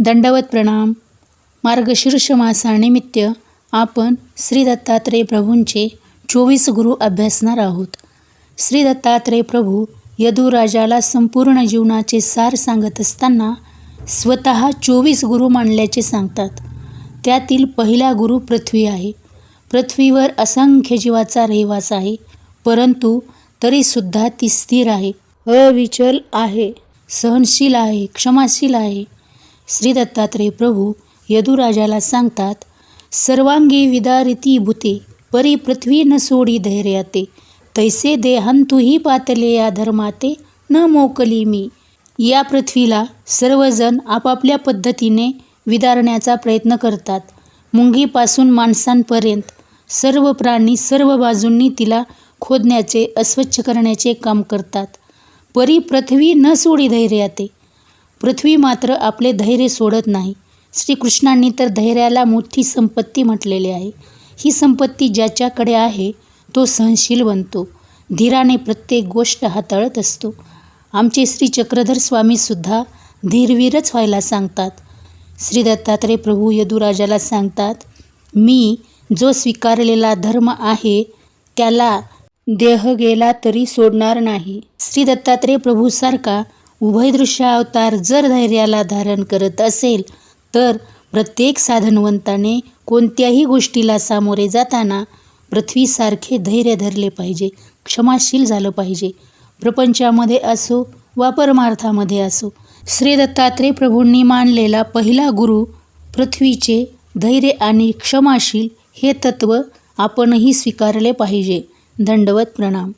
दंडवत प्रणाम. मार्गशीर्ष मासानिमित्त आपण श्री दत्तात्रेय प्रभूंचे चोवीस गुरु अभ्यासणार आहोत. श्री दत्तात्रेय प्रभू यदुराजाला संपूर्ण जीवनाचे सार सांगत असताना स्वतः चोवीस गुरु मानल्याचे सांगतात. त्यातील पहिला गुरु पृथ्वी आहे. पृथ्वीवर असंख्य जीवाचा रहिवास आहे परंतु तरीसुद्धा ती स्थिर आहे. अविचल आहे सहनशील आहे क्षमाशील आहे. श्री दत्तात्रेय प्रभू यदुराजाला सांगतात सर्वांगी विदारिती भूते परी पृथ्वी न सोडी धैर्याते तैसे देहंतुही पातले या धर्माते न मोकली मी. या पृथ्वीला सर्वजण आपापल्या पद्धतीने विदारण्याचा प्रयत्न करतात. मुंगीपासून माणसांपर्यंत सर्व प्राणी सर्व बाजूंनी तिला खोदण्याचे अस्वच्छ करण्याचे काम करतात. परी पृथ्वी न सोडी धैर्याते पृथ्वी मात्र आपले धैर्य सोडत नाही. श्रीकृष्णांनी तर धैर्याला मोठी संपत्ती म्हटलेली आहे. ही संपत्ती ज्याच्याकडे आहे तो सहनशील बनतो. धीराने प्रत्येक गोष्ट हाताळत असतो. आमचे श्री चक्रधर स्वामीसुद्धा धीरवीरच व्हायला सांगतात. श्री दत्तात्रेय प्रभू यदुराजाला सांगतात मी जो स्वीकारलेला धर्म आहे त्याला देह गेला तरी सोडणार नाही. श्री दत्तात्रेय प्रभूसारखा उभयदृश्य अवतार जर धैर्याला धारण करत असेल तर प्रत्येक साधनवंताने कोणत्याही गोष्टीला सामोरे जाताना पृथ्वीसारखे धैर्य धरले पाहिजे क्षमाशील झालं पाहिजे. प्रपंचामध्ये असो वा परमार्थामध्ये असो श्री दत्तात्रेय प्रभूंनी मानलेला पहिला गुरु पृथ्वीचे धैर्य आणि क्षमाशील हे तत्त्व आपणही स्वीकारले पाहिजे. दंडवत प्रणाम.